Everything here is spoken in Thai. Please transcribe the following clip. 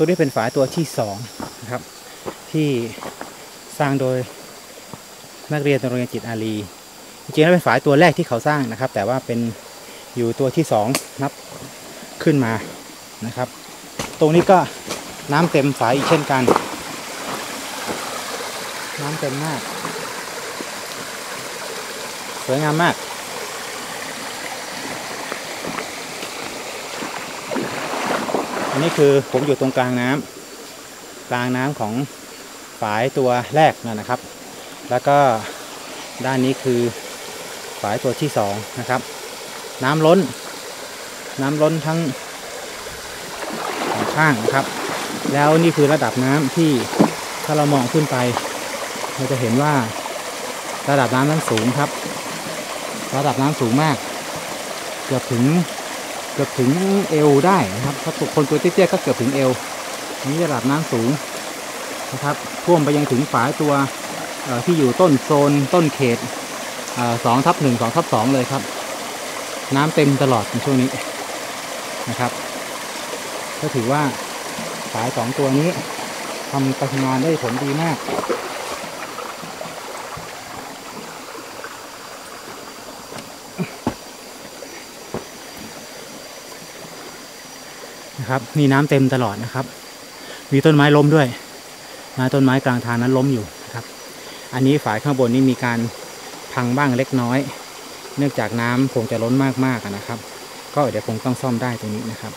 ตัวนี้เป็นฝายตัวที่สองนะครับที่สร้างโดยนักเรียนโรงเรียนจิตอารีจริงๆแล้วเป็นฝายตัวแรกที่เขาสร้างนะครับ แต่ว่าเป็นอยู่ตัวที่สองนับขึ้นมานะครับ ตรงนี้ก็น้ำเต็มฝายอีกเช่นกัน น้ำเต็มมาก สวยงามมาก อันนี้คือผมอยู่ตรงกลางน้ำกลางน้ำของฝายตัวแรกนะครับ แล้วก็ด้านนี้คือฝายตัวที่สองนะครับ น้ำล้น น้ำล้นทั้งสองข้างนะครับ แล้วนี่คือระดับน้ำที่ถ้าเรามองขึ้นไป เราจะเห็นว่าระดับน้ำนั้นสูงครับ ระดับน้ำสูงมาก เกือบถึง กือบถึงเอวได้นะครับถ้าคนตัวเตี้ยๆก็เกือบถึงเอวนนี้ระดับน้ำสูงนะครับท่วมไปยังถึงฝายตัวที่อยู่ต้นโซนต้นเขตสองทับหนึ่งสองทับสองเลยครับ น้ำเต็มตลอดในช่วงนี้นะครับ ก็ถือว่าฝายสองตัวนี้ทำปฏิงานได้ผลดีมาก นะครับมีน้ำเต็มตลอดนะครับ มีต้นไม้ล้มด้วยนะต้นไม้กลางทางนั้นล้มอยู่นะครับ อันนี้ฝายข้างบนนี่มีการพังบ้างเล็กน้อย เนื่องจากน้ำคงจะล้นมากๆนะครับ ก็เดี๋ยวคงต้องซ่อมได้ตรงนี้นะครับ